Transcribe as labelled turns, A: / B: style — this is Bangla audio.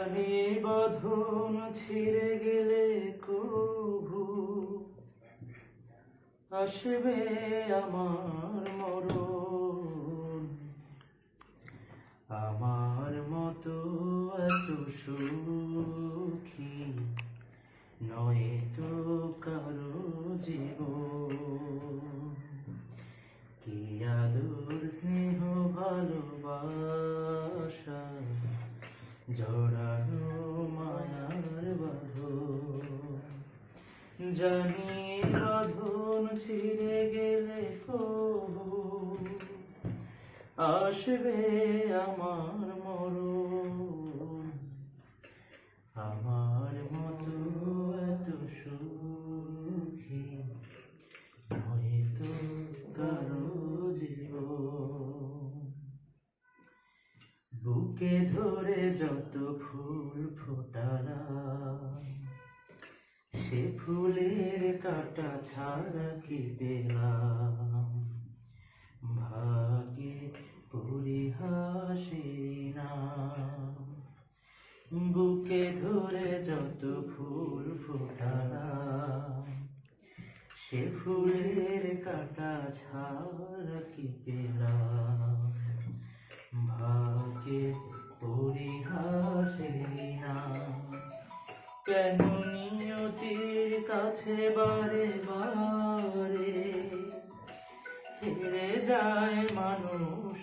A: আমি বাঁধন ছিঁড়ে গেলে কভু আসবে আমার মরণ। আমার মতো এত সুখী নয় তো কারও জীবন। কি আদর স্নেহ ভালোবাসা জানি বাঁধন ছিঁড়ে গেলে আসবে আমার মরণ। আমার মতো এত সুখী হয়তো কারও জীবন। বুকে ধরে যত ফুল ফোটালা সে ফুলের কাটা ছাড়া কি পেলাম? ভাগে পরিহাসি বুকে ধরে যত ফুল ফোটালাম, সে ফুলের কাটা ছাড়া কি পেলাম? ভাগ্যে পরিহাসে না কেন নিয়তির কাছে বারে বারে ফিরে যায় মানুষ